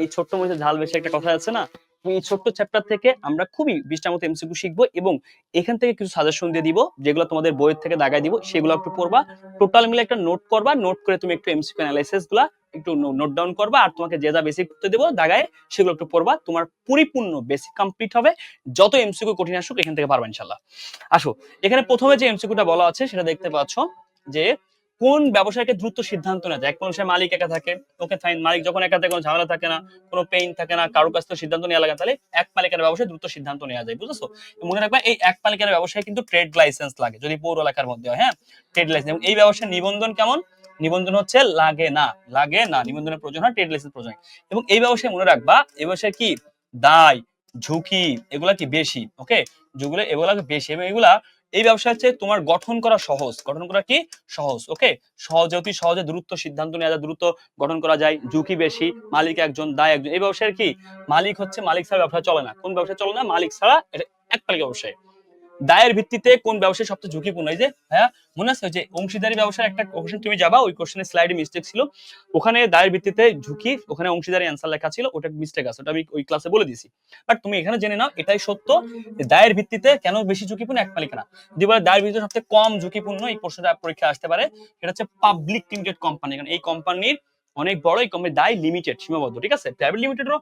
এই ছোট্ট মধ্যে ঝাল বেশি একটা কথা আছে না? এই ছোট্ট চ্যাপ্টার থেকে আমরা খুবই বিশটার মতো এমসিকিউ শিখব এবং এখান থেকে কিছু সাজেশন দিয়ে দিব, যেগুলো তোমাদের বইয়ের থেকে দাগাই দিব, সেগুলো একটু পড়বা। টোটাল মিলে একটা নোট করবা নোট করে তুমি একটু এমসিকিউ অ্যানালাইসিসগুলা একটু নোট ডাউন করবা আর তোমাকে যে যা বেসিক করতে দেবো দাগায় সেগুলো একটু পড়বা। তোমার পরিপূর্ণ বেসিক কমপ্লিট হবে, যত এমসিকিউ কঠিন আসুক এখান থেকে পারবা ইনশাল্লাহ আসো, এখানে প্রথমে যে এমসিকিউটা বলা আছে সেটা দেখতে পাচ্ছ যে কোন ব্যবসায়কে দ্রুত সিদ্ধান্ত নেওয়া যায়? এক মানুষের মালিক একা থাকে, ওকে ফাইন মালিক যখন একা থাকে, কোনো ঝামেলা থাকে না, কোনো পেইন থাকে না, কারোর কাছ থেকে সিদ্ধান্ত নেওয়া লাগে তাহলে এক মালিকের ব্যবসায় দ্রুত সিদ্ধান্ত নেওয়া যায়, বুঝছ? মনে রাখবা, এই এক মালিকের ব্যবসায় কিন্তু ট্রেড লাইসেন্স লাগে, যদি পৌর এলাকার মধ্যে হয় হ্যাঁ? ট্রেড লাইসেন্স এবং এই ব্যবসার নিবন্ধন কেমন? নিবন্ধন হচ্ছে লাগে না লাগে না, নিবন্ধনের প্রয়োজন হয় ট্রেড লাইসেন্স প্রয়োজন এবং এই ব্যবসায় মনে রাখবা, এই ব্যবসায় কি? দায়, ঝুঁকি, এগুলা কি বেশি? ওকে যেগুলো, এগুলা বেশি, এবং এগুলা এই ব্যবসা হচ্ছে তোমার গঠন করা সহজ। গঠন করা কি? সহজ ওকে সহজে অতি সহজে দ্রুত সিদ্ধান্ত নেওয়া যায় দ্রুত গঠন করা যায়, ঝুঁকি বেশি, মালিক একজন, দায় একজন। এই ব্যবসার কি? মালিক হচ্ছে, মালিক ছাড়া ব্যবসা চলে না। কোন ব্যবসা চলে না? মালিক ছাড়া এটা এক তালিকা ব্যবসায়। দায়ের ভিত্তিতে কোন ব্যবসায় সবচেয়ে ঝুঁকিপূর্ণ? এই যে হ্যাঁ মনে আছে যে অংশীদারি ব্যবসার একটা কোশ্চেন তুমি যাবা, ওই কোশ্চেনের স্লাইডে মিস্টেক ছিল। ওখানে দায়ের ভিত্তিতে ঝুঁকি, ওখানে অংশীদারি অ্যান্সার লেখা ছিল, ওটা মিস্টেক আছে, ওটা আমি ওই ক্লাসে বলে দিছি। বাট তুমি এখানে জেনে নাও, এটাই সত্য দায়ের ভিত্তিতে কেন বেশি ঝুঁকিপূর্ণ এক মালিকানা? যদি বলে দায়ের ভিত্তিতে সবচেয়ে কম ঝুঁকিপূর্ণ এই প্রশ্নটা পরীক্ষা আসতে পারে এটা হচ্ছে পাবলিক লিমিটেড কোম্পানি কারণ এই কোম্পানির অনেক বড় এই কোম্পানি দায় লিমিটেড সীমাবদ্ধ, ঠিক আছে? প্রাইভেট লিমিটেডও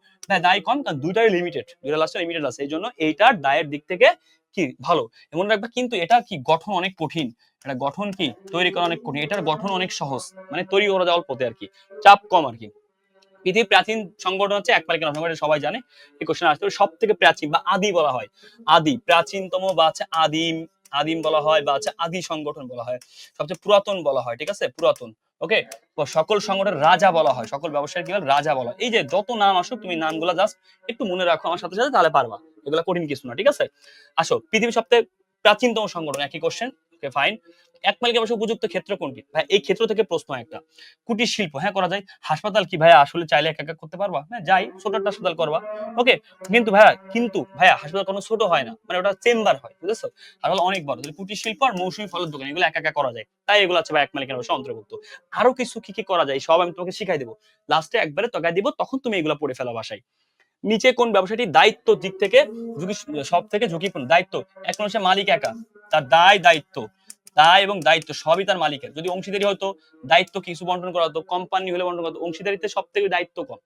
দায় কম, কারণ দুইটাই লিমিটেড দুইটা লাস্টে লিমিটেড আছে। এই জন্য এইটার দায়ের দিক থেকে কি ভালো? এমন রাখবা, কিন্তু এটা কি গঠন অনেক কঠিন? এটা গঠন কি? তৈরি করা অনেক কঠিন। এটার গঠন অনেক সহজ। মানে তৈরি করা যাওয়ার পথে আর কি। চাপ কম আর কি। পৃথিবীর প্রাচীন সংগঠন হচ্ছে এক মালিকানা সংগঠন সবাই জানে। এই কোশ্চেন আসতে সব থেকে প্রাচীন বা আদি বলা হয়। আদি, প্রাচীনতম বা হচ্ছে আদিম আদিম বলা হয় বা হচ্ছে আদি সংগঠন বলা হয়। সবচেয়ে পুরাতন বলা হয়, ঠিক আছে? পুরাতন। ওকে সকল সংগঠনের রাজা বলা হয়, সকল ব্যবসায় কি রাজা বলা এই যে যত নাম আসো তুমি নামগুলো জাস্ট একটু মনে রাখো আমার সাথে সাথে তাহলে পারবা। এগুলো কঠিন কিছু না, ঠিক আছে? আসো, পৃথিবীর সবথেকে প্রাচীনতম সংগঠন, একই কোশ্চেন ওকে ফাইন এক মালিক ব্যবসা উপযুক্ত ক্ষেত্র কোনটি? ভাই, এই ক্ষেত্র থেকে প্রশ্ন একটা। কুটির শিল্প হ্যাঁ করা যায়। হাসপাতাল কি ভাইয়া আসলে চাইলে একা একা করতে পারবা? হ্যাঁ যাই, ছোট একটা হাসপাতাল করবা। ওকে কিন্তু ভাইয়া কিন্তু ভাইয়া, হাসপাতাল কোনো ছোট হয় না। মানে ওটা চেম্বার হয়, বুঝেছ? হাসপাতাল অনেক বড়। তাহলে কুটির শিল্প আর মৌসুমী ফলের দোকান, এগুলো একা একা করা যায়। তাই এগুলো আছে ভাই এক মালিকের ব্যবসা অন্তর্ভুক্ত। আরও কিছু কি কি করা যায়, সব আমি তোমাকে শিখাই দেবো। লাস্টে একবারে তগাই দিব, তখন তুমি এগুলো পড়ে ফেলা বাসায়। নিচে কোন ব্যবসাটি দায়িত্ব দিক থেকে ঝুঁকি, সব থেকে ঝুঁকিপূর্ণ? দায়িত্ব। এক মানুষের মালিক একা। তার দায় দায়িত্ব। দায় এবং দায়িত্ব সবই তার মালিকের। যদি অংশীদারি হতো, দায়িত্ব কিছু বন্টন করা হতো কোম্পানি হলে বন্টন করা হতো, অংশীদারিতে সব থেকে দায়িত্ব কম।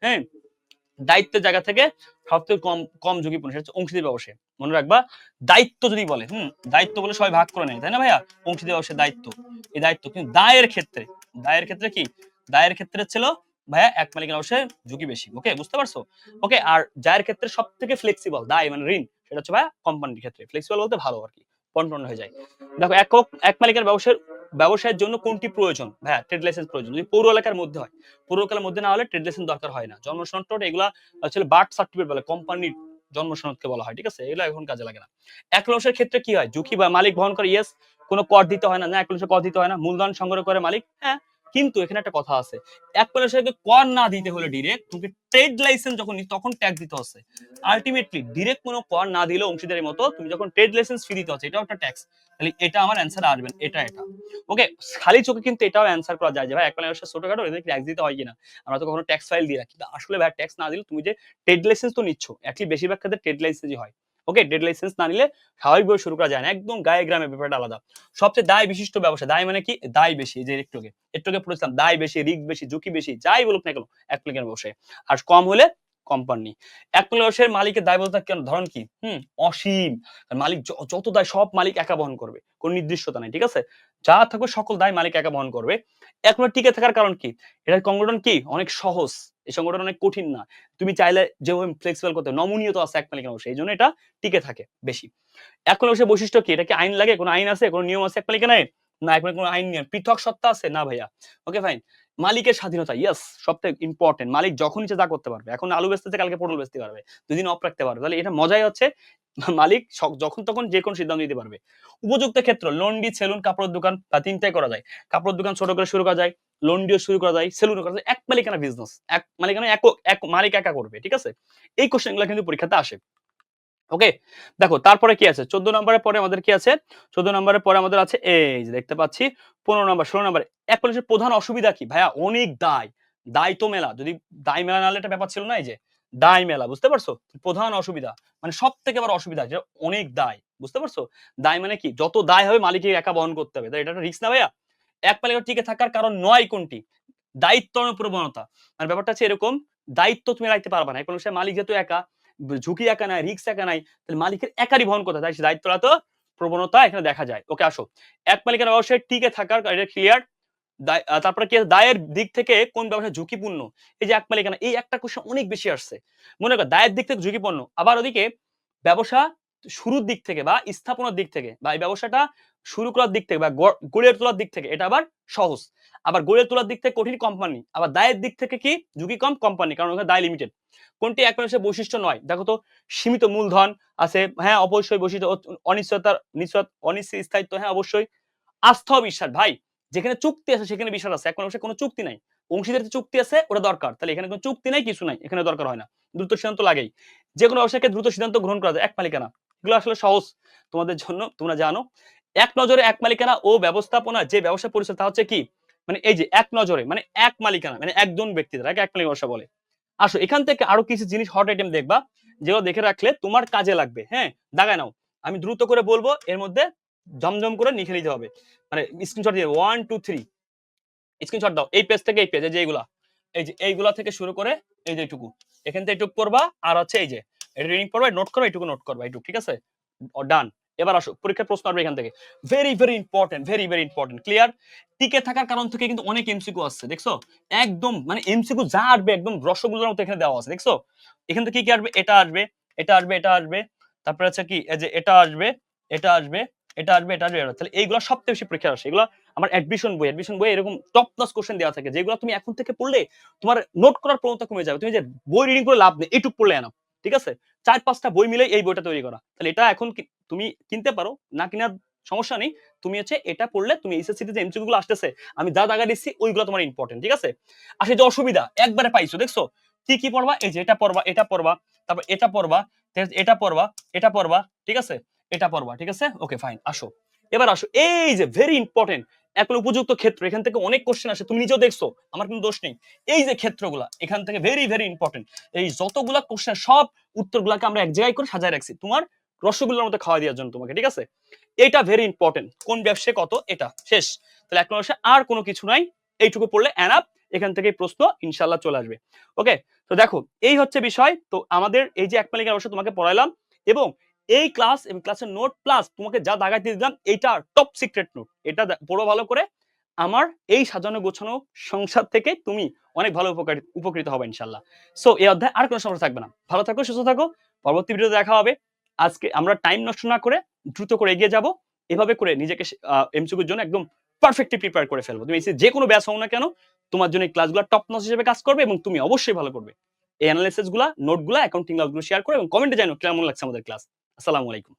হ্যাঁ? দায়িত্বের জায়গা থেকে সব থেকে কম কম ঝুঁকিপূর্ণ, সেটা হচ্ছে অংশীদারি ব্যবসায়। মনে রাখবা, দায়িত্ব যদি বলে, হুম, দায়িত্ব বলে সবাই ভাগ করে নেয়, তাই না ভাইয়া? অংশীদারি ব্যবসায় দায়িত্ব। এই দায়িত্ব কিন্তু দায়ের ক্ষেত্রে। দায়ের ক্ষেত্রে কি? দায়ের ক্ষেত্রে ছিল ভাইয়া, এক মালিকের অবশ্যই ঝুঁকি বেশি ওকে বুঝতে পারছ? ওকে আর যার ক্ষেত্রে সব থেকে ফ্লেক্সিবল দায় মানে ঋণ, সেটা হচ্ছে ভাইয়া কোম্পানির ক্ষেত্রে। ফ্লেক্সিবল বলতে ভালো আর কি বন্টন হয়ে যায়। দেখো একক এক মালিকের ব্যবসার ব্যবসায়ের জন্য কোনটি প্রয়োজন? ভাইয়া ট্রেড লাইসেন্স প্রয়োজন। যদি পৌর এলাকার মধ্যে হয়, পৌর এলাকার মধ্যে না হলে ট্রেড লাইসেন্স দরকার হয় না। জন্ম সনদ এগুলা আসলে বার্থ সার্টিফিকেট বলে কোম্পানির জন্ম সনদকে বলা হয়, ঠিক আছে? এগুলো এখন কাজে লাগে না। এক লসের ক্ষেত্রে কি হয়? ঝুঁকি বা মালিক বহন করে ইয়েস কোনো কর দিতে হয় না না, এক লসে কর দিতে হয় না, মূলধন সংগ্রহ করে মালিক হ্যাঁ কিন্তু এখানে একটা কথা আছে। এক পয়সাকে কর না দিতে হলে ডিরেক্ট তোমাকে ট্রেড লাইসেন্স যখন তখন ট্যাক্স দিতে হচ্ছে। আলটিমেটলি ডিরেক্ট কোনো কর না দিলে অংশীদারের মতো তুমি যখন ট্রেড লাইসেন্স ফি দিতে হচ্ছে, এটাও একটা ট্যাক্স তাহলে এটা আমার অ্যান্সার আসবেন, এটা এটা। ওকে খালি চোখে কিন্তু এটাও অ্যান্সার করা যায় যে, ভাই এক পয়সা ছোটখাটো এদের ট্যাক্স দিতে হয় কিনা? আমরা তো কখনো ট্যাক্স ফাইল দিয়ে রাখি। কিন্তু আসলে ভাই ট্যাক্স না দিলে তুমি যে ট্রেড লাইসেন্স তো নিচ্ছ অ্যাকচুয়ালি বেশিরভাগ ক্ষেত্রে ট্রেড লাইসেন্সই হয়। ওকে ডেড লাইসেন্স না নিলে স্বাভাবিকভাবে শুরু করা যায় না। একদম গায়ে গ্রামে ব্যাপারটা আলাদা। সবচেয়ে দায় বিশিষ্ট ব্যবসা, দায় মানে কি? দায় বেশি যে একটুকে একটুকে পড়েছিলাম, দায় বেশি রিক বেশি, ঝুঁকি বেশি, যাই বলুক না কেন, এক প্লেকের ব্যবসায়। আর কম হলে কোম্পানি এক ব্যবসায়ের মালিকের দায়বদ্ধতা কেন? ধরন কি, হুম, অসীম। মালিক যত দায় সব মালিক একা বহন করবে, কোন নির্দিষ্টতা নাই, ঠিক আছে? যা থাকবে সকল দায় মালিক একা বহন করবে। এক টিকে থাকার কারণ কি? এটার সংগঠন কি? অনেক সহজ। এই সংগঠন অনেক কঠিন না। তুমি চাইলে যেভাবে ফ্লেক্সিবল করতে নমনীয়তা আছে এক মালিকের অবশ্যই, এই জন্য এটা টিকে থাকে বেশি। এখন অবশ্যই বৈশিষ্ট্য কি? এটা কি আইন লাগে? কোনো আইন আছে? কোনো নিয়ম আছে এক মালিকে নাই না এক কোনো আইন নিয়ম পৃথক সত্তা আছে? না ভাইয়া। ওকে ফাইন মালিকের স্বাধীনতা ইয়েস সবথেকে ইম্পর্টেন্ট মালিক যখন ইচ্ছে তা করতে পারবে। এখন আলু বেচতেছে কালকে পটল বেচতে পারবে দুদিন অফ রাখতে পারবে। তাহলে এটা মজাই হচ্ছে, মালিক যখন তখন যে কোনো সিদ্ধান্ত নিতে পারবে। উপযুক্ত ক্ষেত্র, লন্ডি, সেলুন, কাপড়ের দোকান, বা তিনটাই করা যায়। কাপড়ের দোকান ছোট করে শুরু করা যায়। লন্ডিও শুরু করা যায় সেলুনও করা যায়, এক মালিকানা বিজনেস এক মালিকানা এক এক মালিক একা করবে, ঠিক আছে? এই কোশ্চেনগুলো কিন্তু পরীক্ষাতে আসে। ওকে দেখো, তারপরে কি আছে? চোদ্দ নম্বরের পরে আমাদের কি আছে? চোদ্দ নম্বরের পরে আমাদের আছে, এই যে দেখতে পাচ্ছি, পনেরো নম্বর, ষোলো নম্বর, এক পুলিশের প্রধান অসুবিধা কি? ভাইয়া, অনেক দায়। দায়িত্ব মেলা। যদি দায় মেলা নাহলে একটা ব্যাপার ছিল না এই যে? দায় মেলা, বুঝতে পারছ? প্রধান অসুবিধা। মানে সব থেকে বড় অসুবিধা যে অনেক দায়, বুঝতে পারছ? দায় মানে কি? যত দায় হবে মালিকের একা বহন করতে হবে। এটা একটা রিস্ক না ভাইয়া? এক মালিকের টিকে থাকার কারণ নয় কোনটি? দায়িত্ব প্রবণতা। মানে ব্যাপারটা হচ্ছে এরকম, দায়িত্ব তুমি রাখতে পারবা না। কোনো বিষয়ে মালিক যেহেতু একা, ঝুঁকি একা নাই রিক্স একা নাই, তাহলে মালিকের একারই বহন করতে। তাই সে দায়িত্বটা তো প্রবণতা এখানে দেখা যায়। ওকে আসো। এক মালিকের ব্যবসায় টিকে থাকার, এটা ক্লিয়ার তারপরে কি দায়ের দিক থেকে কোন ব্যবসা ঝুঁকিপূর্ণ? এই যে এক মালিকানা এই একটা কোশ্চেন অনেক বেশি আসছে। মনে কর, দায়ের দিক থেকে ঝুঁকিপূর্ণ। আবার ওদিকে ব্যবসা শুরুর দিক থেকে বা স্থাপনার দিক থেকে বা এই ব্যবসাটা শুরু করার দিক থেকে বা গড়- তোলার দিক থেকে এটা আবার সহজ। আবার গড়ে তোলার দিক থেকে কঠিন কোম্পানি আবার দায়ের দিক থেকে কি? ঝুঁকি কম কোম্পানি কারণ ওখানে দায় লিমিটেড কোনটি এক মানুষের বৈশিষ্ট্য নয়? দেখো তো, সীমিত মূলধন আছে হ্যাঁ অবশ্যই বৈশিষ্ট্য অনিশ্চয়তার নিশ্চয় অনিশ্চিত স্থায়িত্ব হ্যাঁ অবশ্যই। আস্থা বিশ্বাস, ভাই, যেখানে চুক্তি আছে, সেখানে বিশ্বাস আছে। এখন অবশ্যই কোনো চুক্তি নাই। অংশীদার চুক্তি আছে, ওটা দরকার। তাহলে এখানে কোনো চুক্তি নাই, কিছু নাই, এখানে দরকার হয় না। দ্রুত সিদ্ধান্ত লাগেই। যে কোনো ব্যবসাকে দ্রুত সিদ্ধান্ত গ্রহণ করা যায়, এক মালিকানা। এগুলো আসলে সহজ। তোমাদের জন্য, তোমরা জানো। এক নজরে এক মালিকানা ও ব্যবস্থাপনা যে ব্যবসা পরিচালনা, তা হচ্ছে কি? মানে এই যে এক নজরে মানে এক মালিকানা মানে একজন ব্যক্তি দ্বারা, এক মালিক ব্যবসা বলে। আসো, এখান থেকে আরও কিছু জিনিস হট আইটেম দেখবা, যেগুলো দেখে রাখলে তোমার কাজে লাগবে। হ্যাঁ দাগায় নাও। আমি দ্রুত করে বলব, এর মধ্যে জমজম করে লিখে নিতে হবে। মানে স্ক্রিনশট দিয়ে ওয়ান টু থ্রি স্ক্রিনশট দাও, এই পেজ থেকে এই পেজে যে এইগুলা। এই যে এইগুলা থেকে শুরু করে, এই যে এইটুকু। এখান থেকে এইটুকু করবা, আর হচ্ছে এই যে এটা রিডিং পড়বা নোট করবা, এইটুকু নোট করবা, এইটুকু, ঠিক আছে? ডান এবার আসো, পরীক্ষার প্রশ্ন আসবে এখান থেকে। Very very important very very important clear টিকে থাকার কারণ থেকে কিন্তু অনেক এমসিকিউ আসছে, দেখছ? একদম মানে এমসিকিউ যা আসবে, একদম রসগোল্লার মতো এখানে দেওয়া আছে, দেখছ? এখান থেকে কি কি আসবে? এটা আসবে এটা আসবে এটা আসবে, তারপরে হচ্ছে কি? এই যে এটা আসবে এটা আসবে এটা আসবে এটা আসবে তাহলে এইগুলো সবচেয়ে বেশি পরীক্ষা আসে। এগুলো আমার অ্যাডমিশন বই অ্যাডমিশন বই এরকম টপ ক্লাস কোশ্চেন দেওয়া থাকে, যেগুলো তুমি এখন থেকে পড়লে তোমার নোট করার প্রবণতা কমে যাবে। তুমি যে বই রিডিং করে লাভ নেই, এইটুক পড়লে আনো, ঠিক আছে? চার, পাঁচটা বই মিলে এই বইটা তৈরি করা। তাহলে এটা এখন তুমি কিনতে পারো, না কিনার সমস্যা নেই। তুমি হচ্ছে এটা পড়লে তুমি এসএসসি তে যে এমসিকিউ গুলো আসতেছে, আমি যা দাগা দিচ্ছি, ওইগুলো তোমার ইম্পর্টেন্ট ঠিক আছে? আর যে অসুবিধা, একবারে পাইছো, দেখছ? কি কি পড়বা? এই যে এটা পড়বা এটা পড়বা, তারপর এটা পড়বা এটা পড়বা এটা পড়বা, ঠিক আছে? এটা পড়বা, ঠিক আছে? ওকে ফাইন আসো। এবার আসো, এই যে ভেরি ইম্পর্টেন্ট এখন উপযুক্ত ক্ষেত্র, এখান থেকে অনেক কোশ্চেন আসে, তুমি নিজেও দেখছ, আমার কোনো দোষ নেই। এই যে ক্ষেত্রগুলা, এখান থেকে ভেরি ভেরি ইম্পর্টেন্ট এই যতগুলা কোশ্চেন সব উত্তরগুলাকে আমরা এক জায়গায় করে সাজায় রাখছি। তোমার রসগোল্লার মতো খাওয়া দেওয়ার জন্য তোমাকে, ঠিক আছে? এটা ভেরি ইম্পর্টেন্ট কোন ব্যবসায় কত? এটা। শেষ। তাহলে এক নম্বর আর কোনো কিছু নাই। এইটুকু পড়লে অ্যানাপ এখান থেকে প্রশ্ন ইনশাল্লাহ চলে আসবে। ওকে তো দেখো, এই হচ্ছে বিষয়। তো আমাদের এই যে এক মালিকের ব্যবসা তোমাকে পড়াইলাম এবং এই ক্লাস এবং ক্লাসের নোট প্লাস তোমাকে যা দাগাইতে দিলাম এটা টপ সিক্রেট নোট এটা পড়ো ভালো করে। আমার এই সাজানো গোছানো সংসার থেকে তুমি অনেক ভালো উপকৃত হবে ইনশাল্লাহ সো এই অধ্যায় আর কোনো সমস্যা থাকবে না। ভালো থাকো, সুস্থ থাকো। পরবর্তী ভিডিওতে দেখা হবে। আজকে আমরা টাইম নষ্ট না করে দ্রুত করে এগিয়ে যাব। এভাবে করে নিজেকে এমসিকিউর জন্য একদম পারফেক্টলি প্রিপেয়ার করে ফেলব। তুমি যে কোনো ব্যাস হও না কেন, তোমার জন্য এই ক্লাসগুলো টপ নস হিসেবে কাজ করবে এবং তুমি অবশ্যই ভালো করবে। এই অ্যানালাইসিসগুলা নোটগুলা অ্যাকাউন্টিংগুলো শেয়ার করো এবং কমেন্টে জানো কেমন লাগছে আমাদের ক্লাস আসসালামু আলাইকুম।